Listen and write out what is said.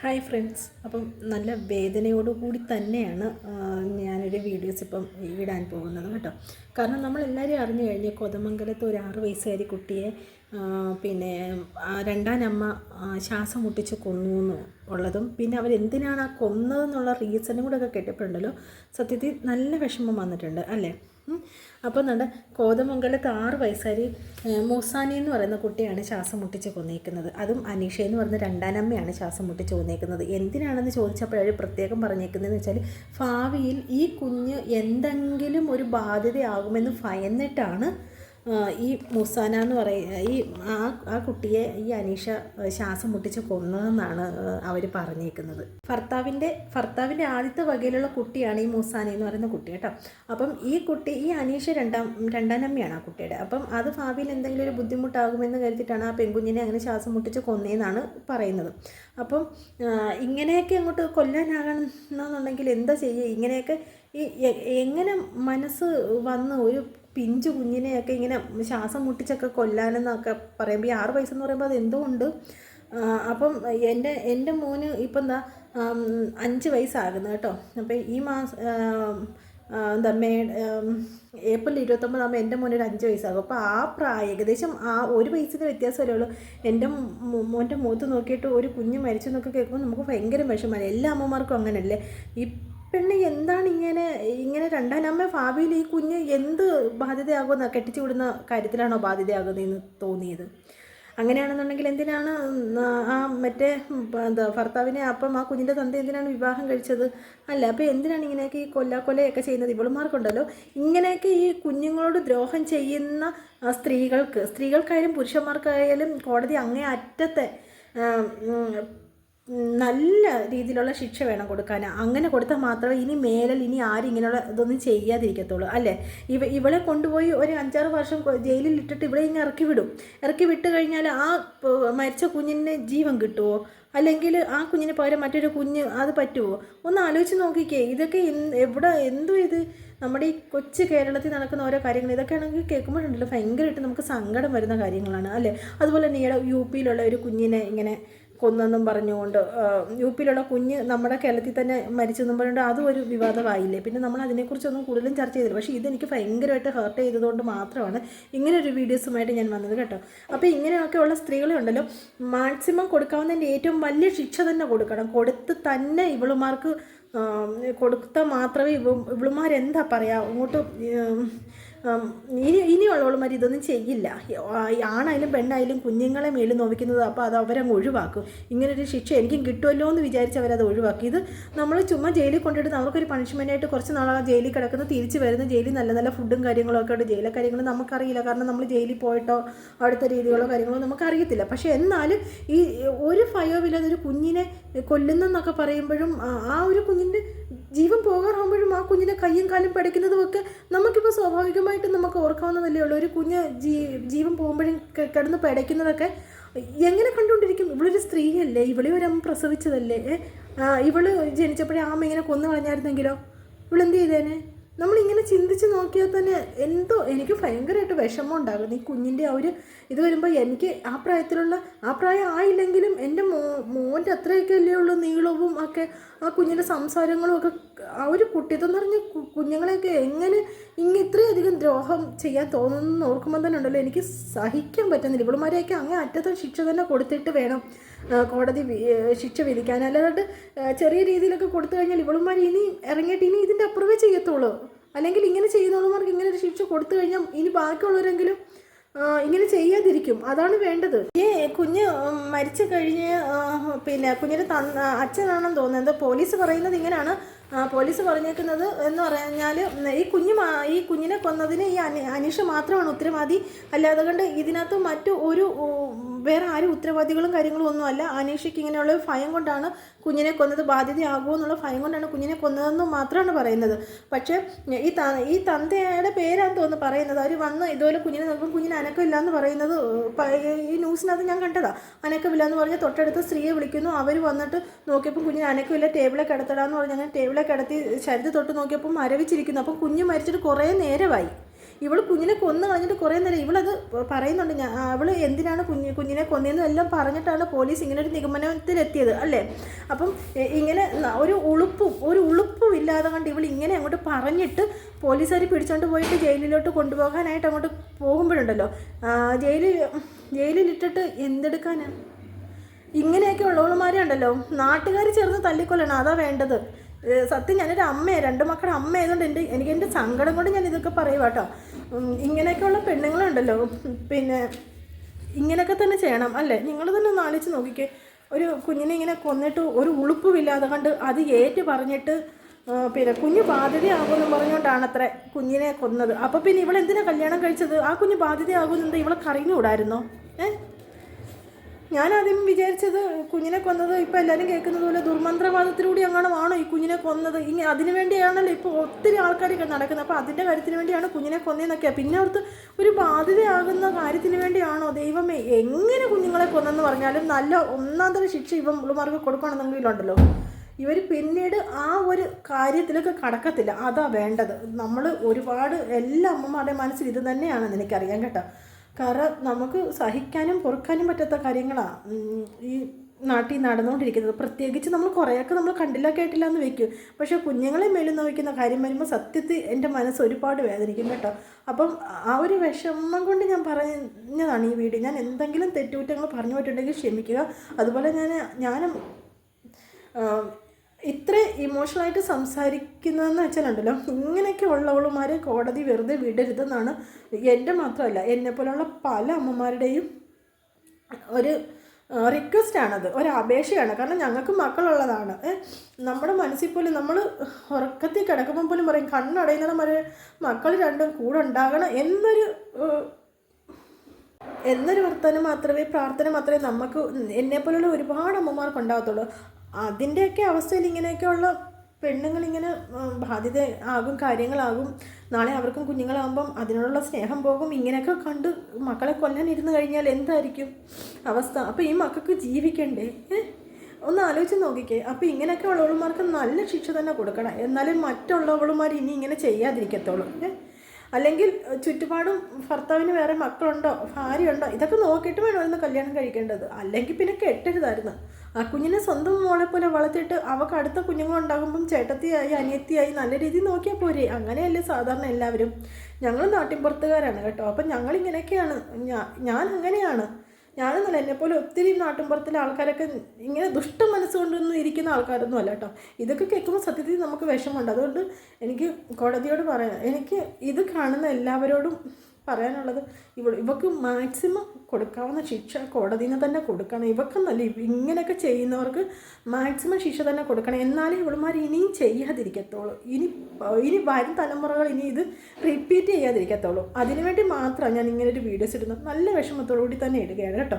Hi friends. അപ്പം നല്ല വേദനയോടുകൂടി തന്നെയാണ് ഞാനൊരു വീഡിയോസ് ഇപ്പം ഇടാൻ പോകുന്നത് കേട്ടോ. കാരണം നമ്മളെല്ലാവരും അറിഞ്ഞു കഴിഞ്ഞ് കൊതമംഗലത്ത് ഒരു ആറ് വയസ്സുകാരി കുട്ടിയെ പിന്നെ രണ്ടാനമ്മ ശ്വാസം മുട്ടിച്ച് കൊന്നു എന്ന് ഉള്ളതും പിന്നെ അവരെന്തിനാണ് ആ കൊന്നതെന്നുള്ള റീസണും കൂടെ ഒക്കെ കേട്ടിട്ടുണ്ടല്ലോ. സത്യത്തിൽ നല്ല വിഷമം വന്നിട്ടുണ്ട് അല്ലേ. അപ്പോൾ നമ്മുടെ കോതമംഗലത്ത് ആറ് വയസ്സാരി മൂസാനി എന്ന് പറയുന്ന കുട്ടിയാണ് ശ്വാസം മുട്ടിച്ച് കൊന്നേക്കുന്നത്. അതും അനീഷ എന്ന് പറയുന്ന രണ്ടാനമ്മയാണ് ശ്വാസം മുട്ടിച്ച് കൊന്നേക്കുന്നത്. എന്തിനാണെന്ന് ചോദിച്ചപ്പോഴും പ്രത്യേകം പറഞ്ഞേക്കുന്നതെന്ന് വെച്ചാൽ ഭാവിയിൽ ഈ കുഞ്ഞ് എന്തെങ്കിലും ഒരു ബാധ്യതയാകുമെന്ന് ഭയന്നിട്ടാണ് ഈ മുസാന എന്ന് പറയ ഈ ആ ആ കുട്ടിയെ ഈ അനീഷ ശ്വാസം മുട്ടിച്ച് കൊന്നതെന്നാണ് അവർ പറഞ്ഞേക്കുന്നത്. ഭർത്താവിന്റെ ഭർത്താവിന്റെ ആദ്യത്തെ വകയിലുള്ള കുട്ടിയാണ് ഈ മുസാന എന്ന് പറയുന്ന കുട്ടി കേട്ടോ. അപ്പം ഈ കുട്ടി ഈ അനീഷ രണ്ടാം രണ്ടാനമ്മയാണ് ആ കുട്ടിയുടെ. അപ്പം അത് ഭാവിയിൽ എന്തെങ്കിലും ഒരു ബുദ്ധിമുട്ടാകുമെന്ന് കരുതിയിട്ടാണ് ആ പെൺകുഞ്ഞിനെ അങ്ങനെ ശ്വാസം മുട്ടിച്ച് കൊന്നതെന്നാണ് പറയുന്നത്. അപ്പം ഇങ്ങനെയൊക്കെ അങ്ങോട്ട് കൊല്ലാനാകണമെന്നുണ്ടെങ്കിൽ എന്താ ചെയ്യുക ഇങ്ങനെയൊക്കെ ഈ എങ്ങനെ മനസ്സ് വന്ന് ഒരു പിഞ്ചു കുഞ്ഞിനെയൊക്കെ ഇങ്ങനെ ശ്വാസം മുട്ടിച്ചൊക്കെ കൊല്ലാനെന്നൊക്കെ പറയുമ്പോൾ ഈ ആറ് വയസ്സെന്ന് പറയുമ്പോൾ അത് ഉണ്ട് അപ്പം എന്റെ എന്റെ മോന് ഇപ്പം എന്താ അഞ്ച് വയസ്സാകുന്നു കേട്ടോ. അപ്പം ഈ മാസം എന്താ മേ ഏപ്രിൽ ഇരുപത്തൊമ്പതാകുമ്പോൾ എന്റെ മോനൊരു അഞ്ച് വയസ്സാകും. അപ്പോൾ ആ പ്രായം ഏകദേശം ആ ഒരു വയസ്സിന്റെ വ്യത്യാസമല്ലേ ഉള്ളൂ. എന്റെ മോന്റെ മുഖത്ത് നോക്കിയിട്ട് ഒരു കുഞ്ഞ് മരിച്ചു എന്നൊക്കെ കേൾക്കുമ്പോൾ നമുക്ക് ഭയങ്കര വിഷമമാണ് എല്ലാ അമ്മമാർക്കും അങ്ങനെയല്ലേ ഈ പെണ്ണ് എന്താണ് ഇങ്ങനെ ഇങ്ങനെ രണ്ടാം രണ്ടാനമ്മ ഭാവിയിൽ ഈ കുഞ്ഞ് എന്ത് ബാധ്യതയാകുമെന്ന് കെട്ടിച്ചു വിടുന്ന കാര്യത്തിലാണോ ബാധ്യതയാകുന്നതെന്ന് തോന്നിയത്? അങ്ങനെയാണെന്നുണ്ടെങ്കിൽ എന്തിനാണ് ആ മറ്റേ എന്താ ഭർത്താവിനെ അപ്പം ആ കുഞ്ഞിന്റെ തന്ത എന്തിനാണ് വിവാഹം കഴിച്ചത്? അല്ല അപ്പോൾ എന്തിനാണ് ഇങ്ങനെയൊക്കെ ഈ കൊല്ല കൊലയൊക്കെ ചെയ്യുന്നത്? ഇവളുമാർക്കുണ്ടല്ലോ. ഇങ്ങനെയൊക്കെ ഈ കുഞ്ഞുങ്ങളോട് ദ്രോഹം ചെയ്യുന്ന സ്ത്രീകൾക്ക് സ്ത്രീകൾക്കായാലും പുരുഷന്മാർക്കായാലും കോടതി അങ്ങേ അറ്റത്തെ നല്ല രീതിയിലുള്ള ശിക്ഷ വേണം കൊടുക്കാൻ അങ്ങനെ കൊടുത്താൽ മാത്രമേ ഇനി മേലിൽ ഇനി ആരും ഇങ്ങനെയുള്ള ഇതൊന്നും ചെയ്യാതിരിക്കത്തുള്ളൂ അല്ലേ? ഇവ ഇവളെ കൊണ്ടുപോയി ഒരു അഞ്ചാറ് വർഷം ജയിലിൽ ഇട്ടിട്ട് ഇവിടെ ഇങ്ങനെ ഇറക്കി വിടും. ഇറക്കി വിട്ട് കഴിഞ്ഞാൽ ആ മരിച്ച കുഞ്ഞിന് ജീവൻ കിട്ടുമോ അല്ലെങ്കിൽ ആ കുഞ്ഞിന് പകരം മറ്റൊരു കുഞ്ഞ് അത് പറ്റുമോ ഒന്ന് ആലോചിച്ച് നോക്കിക്കേ. ഇതൊക്കെ എവിടെ എന്തോ ഇത്? നമ്മുടെ ഈ കൊച്ചു കേരളത്തിൽ നടക്കുന്ന ഓരോ കാര്യങ്ങൾ ഇതൊക്കെ ആണെങ്കിൽ കേൾക്കുമ്പോഴുണ്ടല്ലോ ഭയങ്കരമായിട്ട് നമുക്ക് സങ്കടം വരുന്ന കാര്യങ്ങളാണ് അല്ലേ? അതുപോലെ തന്നെ ഈയിടെ യു പിയിലുള്ള ഒരു കുഞ്ഞിനെ ഇങ്ങനെ കൊന്നെന്നും പറഞ്ഞുകൊണ്ട് യു പിയിലുള്ള കുഞ്ഞ് നമ്മുടെ കേരളത്തിൽ തന്നെ മരിച്ചെന്നും പറഞ്ഞുകൊണ്ട് അതും ഒരു വിവാദമായില്ലേ? പിന്നെ നമ്മൾ അതിനെക്കുറിച്ചൊന്നും കൂടുതലും ചർച്ച ചെയ്തില്ല. പക്ഷേ ഇതെനിക്ക് ഭയങ്കരമായിട്ട് ഹേർട്ട് ചെയ്തതുകൊണ്ട് മാത്രമാണ് ഇങ്ങനെ ഒരു വീഡിയോസുമായിട്ട് ഞാൻ വന്നത് കേട്ടോ. അപ്പോൾ ഇങ്ങനെയൊക്കെ ഉള്ള സ്ത്രീകളെ ഉണ്ടല്ലോ മാക്സിമം കൊടുക്കാവുന്നതിന്റെ ഏറ്റവും വലിയ ശിക്ഷ തന്നെ കൊടുക്കണം. കൊടുത്ത് തന്നെ ഇവളുമാർക്ക് കൊടുത്താൽ മാത്രമേ ഇവ ഇവളുമാരെന്താ പറയുക അങ്ങോട്ട് ഇനി ഇനിയുള്ളവളുമാർ ഇതൊന്നും ചെയ്യില്ല. ആണായാലും പെണ്ണായാലും കുഞ്ഞുങ്ങളെ മേലും നോവിക്കുന്നത് അപ്പോൾ അത് അവരങ്ങ് ഒഴിവാക്കും. ഇങ്ങനൊരു ശിക്ഷ എനിക്കും കിട്ടുമല്ലോ എന്ന് വിചാരിച്ച് അവരത് ഒഴിവാക്കി. ഇത് നമ്മൾ ചുമ്മാ ജയിലിൽ കൊണ്ടിട്ട് നമുക്കൊരു പണിഷ്മെന്റായിട്ട് കുറച്ച് നാൾ ജയിലിൽ കിടക്കുന്ന തിരിച്ച് വരുന്ന ജയിലിൽ നല്ല നല്ല ഫുഡും കാര്യങ്ങളും ഒക്കെ ഉണ്ട് ജയിലെ കാര്യങ്ങൾ നമുക്കറിയില്ല. കാരണം നമ്മൾ ജയിലിൽ പോയിട്ടോ അവിടുത്തെ രീതികളോ കാര്യങ്ങളോ നമുക്കറിയത്തില്ല. പക്ഷേ എന്നാലും ഈ ഒരു ഭയവുമില്ലാതെ ഒരു കുഞ്ഞിനെ കൊല്ലുന്നെന്നൊക്കെ പറയുമ്പോഴും ആ- ഒരു കുഞ്ഞിന്റെ ജീവൻ പോകാറാകുമ്പോഴും ആ കുഞ്ഞിനെ കയ്യും കാലും പിടയ്ക്കുന്നതും ഒക്കെ നമുക്കിപ്പോൾ സ്വാഭാവികമായിട്ടും നമുക്ക് ഓർക്കാവുന്നതല്ലേ ഉള്ളൂ. ഒരു കുഞ്ഞ് ജീ ജീവൻ പോകുമ്പോഴും കിടന്ന് പഠിക്കുന്നതൊക്കെ എങ്ങനെ കണ്ടുകൊണ്ടിരിക്കും? ഇവളൊരു സ്ത്രീയല്ലേ? ഇവളെ ഒരു അമ്മ പ്രസവിച്ചതല്ലേ? ഇവൾ ജനിച്ചപ്പോഴേ ആമ ഇങ്ങനെ കൊന്നു കളഞ്ഞായിരുന്നെങ്കിലോ? ഇവളെന്ത് ചെയ്തേനെ? നമ്മളിങ്ങനെ ചിന്തിച്ച് നോക്കിയാൽ തന്നെ എന്തോ എനിക്ക് ഭയങ്കരമായിട്ട് വിഷമം ഉണ്ടാകുന്നു. ഈ കുഞ്ഞിന്റെ ആ ഒരു ഇത് വരുമ്പോൾ എനിക്ക് ആ പ്രായത്തിലുള്ള ആ പ്രായം ആയില്ലെങ്കിലും എന്റെ മോ മോന്റെ അത്രയൊക്കെ അല്ലേ ഉള്ളൂ നീളവും ഒക്കെ ആ കുഞ്ഞിന്റെ സംസാരങ്ങളും ഒക്കെ ആ ഒരു കുട്ടിത്തം നിറഞ്ഞ പറഞ്ഞ കുഞ്ഞുങ്ങളെയൊക്കെ എങ്ങനെ ഇങ്ങനെ ഇത്രയധികം ദ്രോഹം ചെയ്യാൻ തോന്നുന്നു ഓർക്കുമ്പോൾ തന്നെ ഉണ്ടല്ലോ. എനിക്ക് സഹിക്കാൻ പറ്റുന്നില്ല. ഇവളുമാരെയൊക്കെ അങ്ങേ അറ്റത്തെ ശിക്ഷ തന്നെ കൊടുത്തിട്ട് വേണം കോടതി ശിക്ഷ വിധിക്കാൻ. അല്ലാതെ ചെറിയ രീതിയിലൊക്കെ കൊടുത്തു കഴിഞ്ഞാൽ ഇവളുമാർ ഇനി ഇറങ്ങിയിട്ട് ഇനി ഇതിന്റെ അപ്പുറമേ ചെയ്യത്തുള്ളൂ. അല്ലെങ്കിൽ ഇങ്ങനെ ചെയ്യുന്നവളുമാർക്ക് ഇങ്ങനെ ഒരു ശിക്ഷ കൊടുത്തു കഴിഞ്ഞാൽ ഇനി ബാക്കിയുള്ളവരെങ്കിലും ഇങ്ങനെ ചെയ്യാതിരിക്കും. അതാണ് വേണ്ടത്. ഈ കുഞ്ഞ് മരിച്ചു കഴിഞ്ഞ് പിന്നെ കുഞ്ഞിന് തന്ന അച്ഛനാണെന്ന് തോന്നുന്നത് പോലീസ് പറയുന്നത് ഇങ്ങനെയാണ്. പോലീസ് പറഞ്ഞേക്കുന്നത് എന്ന് പറഞ്ഞാൽ ഈ കുഞ്ഞ് ഈ കുഞ്ഞിനെ കൊന്നതിന് ഈ അനി അനീഷ മാത്രമാണ് ഉത്തരവാദി. അല്ലാതെ കൊണ്ട് ഇതിനകത്ത് മറ്റു ഒരു വേറെ ആരും ഉത്തരവാദികളും കാര്യങ്ങളും ഒന്നുമല്ല. അനീഷയ്ക്ക് ഇങ്ങനെയുള്ള ഭയം കൊണ്ടാണ് കുഞ്ഞിനെ കൊന്നത്. ബാധ്യതയാകുമോ എന്നുള്ള ഭയം കൊണ്ടാണ് കുഞ്ഞിനെ കൊന്നതെന്ന് മാത്രമാണ് പറയുന്നത്. പക്ഷേ ഈ ത ഈ തന്തയുടെ പേരാന്ന് തോന്നുന്നു പറയുന്നത്. അവർ വന്ന് ഇതുപോലെ കുഞ്ഞിനെ നോക്കുമ്പോൾ കുഞ്ഞിന് അനക്കമില്ല എന്ന് പറയുന്നത് ഈ ന്യൂസിനകത്ത് ഞാൻ കണ്ടതാണ് അനക്കമില്ല എന്ന് പറഞ്ഞ് തൊട്ടടുത്ത സ്ത്രീയെ വിളിക്കുന്നു. അവർ വന്നിട്ട് നോക്കിയപ്പോൾ കുഞ്ഞിന് അനക്കമില്ല ടേബിളെ കിടത്തടാന്ന് പറഞ്ഞ് അങ്ങനെ ടേബിളെ കിടത്തി ശരീരത്തിൽ തൊട്ട് നോക്കിയപ്പോൾ മരവിച്ചിരിക്കുന്നു. അപ്പം കുഞ്ഞ് മരിച്ചിട്ട് കുറേ നേരമായി. ഇവൾ കുഞ്ഞിനെ കൊന്നു കളഞ്ഞിട്ട് കുറേ നേരം ഇവളത് പറയുന്നുണ്ട് ഞാൻ അവൾ എന്തിനാണ് കുഞ്ഞ് കുഞ്ഞിനെ കൊന്നതെന്നും എല്ലാം പറഞ്ഞിട്ടാണ് പോലീസ് ഇങ്ങനെ ഒരു നിഗമനത്തിലെത്തിയത് അല്ലേ? അപ്പം ഇങ്ങനെ ഒരു ഉളുപ്പും ഒരു ഉളുപ്പും ഇല്ലാതെ കണ്ട് ഇവൾ ഇങ്ങനെ അങ്ങോട്ട് പറഞ്ഞിട്ട് പോലീസുകാർ പിടിച്ചോണ്ട് പോയിട്ട് ജയിലിലോട്ട് കൊണ്ടുപോകാനായിട്ട് അങ്ങോട്ട് പോകുമ്പോഴുണ്ടല്ലോ. ജയിലിൽ ജയിലിലിട്ടിട്ട് എന്തെടുക്കാനാണ് ഇങ്ങനെയൊക്കെ ഉള്ളവളുമാരെ ഉണ്ടല്ലോ. നാട്ടുകാർ ചേർന്ന് തല്ലിക്കൊല്ലണം? അതാ വേണ്ടത്. സത്യം ഞാനൊരു അമ്മയെ. രണ്ട് മക്കളുടെ അമ്മ ആയതുകൊണ്ട് എന്റെ എനിക്ക് എന്റെ സങ്കടം കൊണ്ട് ഞാൻ ഇതൊക്കെ പറയുക കേട്ടോ. ഇങ്ങനെയൊക്കെയുള്ള പെണ്ണുങ്ങളുണ്ടല്ലോ. പിന്നെ ഇങ്ങനെയൊക്കെ തന്നെ ചെയ്യണം അല്ലേ? നിങ്ങൾ തന്നെ ഒന്ന് ആലോചിച്ച് നോക്കിക്കേ. ഒരു കുഞ്ഞിനെ ഇങ്ങനെ കൊന്നിട്ട് ഒരു ഉളുപ്പുമില്ലാതെ കണ്ട് അത് ഏറ്റു പറഞ്ഞിട്ട് പിന്നെ കുഞ്ഞ് ബാധ്യതയാകുമെന്ന് പറഞ്ഞുകൊണ്ടാണ് അത്ര കുഞ്ഞിനെ കൊന്നത്. അപ്പോൾ പിന്നെ ഇവളെന്തിനാണ് കല്യാണം കഴിച്ചത്? ആ കുഞ്ഞ് ബാധ്യതയാകുമെന്ന് ഇവളെ കറിഞ്ഞുകൂടായിരുന്നോ ഏഹ് ഞാൻ ആദ്യം വിചാരിച്ചത് കുഞ്ഞിനെ കൊന്നത് ഇപ്പം എല്ലാവരും കേൾക്കുന്നത് പോലെ ദുർമന്ത്രവാദത്തിലൂടെ അങ്ങനെ ആണോ ഈ കുഞ്ഞിനെ കൊന്നത്? ഇനി അതിനു വേണ്ടിയാണല്ലോ ഇപ്പോൾ ഒത്തിരി ആൾക്കാരൊക്കെ നടക്കുന്നത്. അപ്പോൾ അതിന്റെ കാര്യത്തിന് വേണ്ടിയാണ് കുഞ്ഞിനെ കൊന്നതെന്നൊക്കെയാണ് പിന്നെ അവർക്ക് ഒരു ബാധ്യതയാകുന്ന കാര്യത്തിന് വേണ്ടിയാണോ ദൈവമേ എങ്ങനെ കുഞ്ഞുങ്ങളെ കൊന്നെന്ന് പറഞ്ഞാലും നല്ല ഒന്നാം തരം ശിക്ഷ ഇവ മുളുമാർക്ക് കൊടുക്കണമെന്നെങ്കിലുണ്ടല്ലോ ഇവർ പിന്നീട് ആ ഒരു കാര്യത്തിലൊക്കെ കടക്കത്തില്ല. അതാ വേണ്ടത്. നമ്മൾ ഒരുപാട് എല്ലാ അമ്മമാരുടെ മനസ്സിൽ ഇത് തന്നെയാണെന്ന് എനിക്കറിയാം കേട്ടോ. കാരണം നമുക്ക് സഹിക്കാനും പൊറുക്കാനും പറ്റാത്ത കാര്യങ്ങളാണ് ഈ നാട്ടിൽ നടന്നുകൊണ്ടിരിക്കുന്നത്. പ്രത്യേകിച്ച് നമ്മൾ കുറേയൊക്കെ നമ്മൾ കണ്ടില്ല കേട്ടില്ല എന്ന് വെക്കും. പക്ഷേ കുഞ്ഞുങ്ങളെ മേലും നോക്കുന്ന കാര്യം വരുമ്പോൾ സത്യത്തിൽ എന്റെ മനസ്സ് ഒരുപാട് വേദനിക്കും കേട്ടോ. അപ്പം ആ ഒരു വിഷമം കൊണ്ട് ഞാൻ പറഞ്ഞതാണ് ഈ വീഡിയോ. ഞാൻ എന്തെങ്കിലും തെറ്റുകുറ്റങ്ങൾ പറഞ്ഞു പോയിട്ടുണ്ടെങ്കിൽ ക്ഷമിക്കുക. അതുപോലെ ഞാൻ ഞാനും ഇത്ര ഇമോഷണലായിട്ട് സംസാരിക്കുന്നതെന്ന് വെച്ചാലുണ്ടല്ലോ ഇങ്ങനെയൊക്കെ ഉള്ളവളുമാരെ കോടതി വെറുതെ വിടരുതെന്നാണ് എന്റെ മാത്രമല്ല എന്നെപ്പോലുള്ള പല അമ്മമാരുടെയും ഒരു റിക്വസ്റ്റ് ആണത്. ഒരു അപേക്ഷയാണ്. കാരണം ഞങ്ങൾക്ക് മക്കളുള്ളതാണ്. നമ്മുടെ മനസ്സിൽ പോലും നമ്മൾ ഉറക്കത്തിൽ കിടക്കുമ്പോൾ പോലും പറയും കണ്ണടയുന്നത് വരെ മക്കൾ രണ്ടും കൂടെ ഉണ്ടാകണം എന്നൊരു എന്നൊരു വർത്തനം മാത്രമേ പ്രാർത്ഥന മാത്രമേ നമുക്ക് എന്നെപ്പോലുള്ള ഒരുപാട് അമ്മമാർക്ക് ഉണ്ടാകത്തുള്ളൂ അതിന്റെയൊക്കെ അവസ്ഥയിൽ ഇങ്ങനെയൊക്കെയുള്ള പെണ്ണുങ്ങൾ ഇങ്ങനെ ബാധ്യത ആകും കാര്യങ്ങളാകും. നാളെ അവർക്കും കുഞ്ഞുങ്ങളാകുമ്പം അതിനോടുള്ള സ്നേഹം പോകും. ഇങ്ങനെയൊക്കെ കണ്ട് മക്കളെ കൊല്ലാൻ ഇരുന്ന് കഴിഞ്ഞാൽ എന്തായിരിക്കും അവസ്ഥ? അപ്പോൾ ഈ മക്കൾക്ക് ജീവിക്കണ്ടേ? ഒന്ന് ആലോചിച്ച് നോക്കിക്കേ. അപ്പോൾ ഇങ്ങനെയൊക്കെ ഉള്ളവളുമാർക്ക് നല്ല ശിക്ഷ തന്നെ കൊടുക്കണം. എന്നാലേ മറ്റുള്ളവളുമാർ ഇനി ഇങ്ങനെ ചെയ്യാതിരിക്കത്തുള്ളൂ. ഏ? അല്ലെങ്കിൽ ചുറ്റുപാടും ഭർത്താവിന് വേറെ മക്കളുണ്ടോ ഭാര്യയുണ്ടോ ഇതൊക്കെ നോക്കിയിട്ട് വേണമായിരുന്നു കല്യാണം കഴിക്കേണ്ടത്. അല്ലെങ്കിൽ പിന്നെ കെട്ടരുതായിരുന്നു ആ കുഞ്ഞിനെ സ്വന്തം മോളെ പോലെ വളർത്തിയിട്ട് അവൾക്ക് അടുത്ത കുഞ്ഞുങ്ങളുണ്ടാകുമ്പം ചേട്ടത്തിയായി അനിയത്തിയായി നല്ല രീതിയിൽ നോക്കിയാൽ പോരെ. അങ്ങനെയല്ലേ സാധാരണ എല്ലാവരും. ഞങ്ങൾ നാട്ടിൻപുറത്തുകാരാണ് കേട്ടോ. അപ്പം ഞങ്ങളിങ്ങനെയൊക്കെയാണ്. ഞാൻ ഞാൻ അങ്ങനെയാണ് ഞാനെന്നല്ല എന്നെപ്പോലെ ഒത്തിരി നാട്ടിൻപുറത്തിലെ ആൾക്കാരൊക്കെ ഇങ്ങനെ ദുഷ്ട മനസ്സുകൊണ്ടൊന്നും ഇരിക്കുന്ന ആൾക്കാരൊന്നും അല്ല കേട്ടോ. ഇതൊക്കെ കേൾക്കുമ്പോൾ സത്യത്തിൽ നമുക്ക് വിഷമമുണ്ട്. അതുകൊണ്ട് എനിക്ക് കോടതിയോട് പറയാം എനിക്ക് ഇത് കാണുന്ന എല്ലാവരോടും പറയാനുള്ളത് ഇവ ഇവക്ക് മാക്സിമം കൊടുക്കാവുന്ന ശിക്ഷ കോടതിയിൽ നിന്ന് തന്നെ കൊടുക്കണം. ഇവക്കെന്നല്ല ഇവ- ഇങ്ങനെയൊക്കെ ചെയ്യുന്നവർക്ക് മാക്സിമം ശിക്ഷ തന്നെ കൊടുക്കണം. എന്നാലേ ഇവളുമാർ ഇനിയും ചെയ്യാതിരിക്കത്തുള്ളൂ. ഇനി ഇനി വരും തലമുറകൾ ഇനി ഇത് റിപ്പീറ്റ് ചെയ്യാതിരിക്കത്തുള്ളൂ. അതിനുവേണ്ടി മാത്രമാണ് ഞാൻ ഇങ്ങനെ ഒരു വീഡിയോസ് ഇടുന്നത്. നല്ല വിഷമത്തോടു കൂടി തന്നെ ഇടുകയാണ് കേട്ടോ.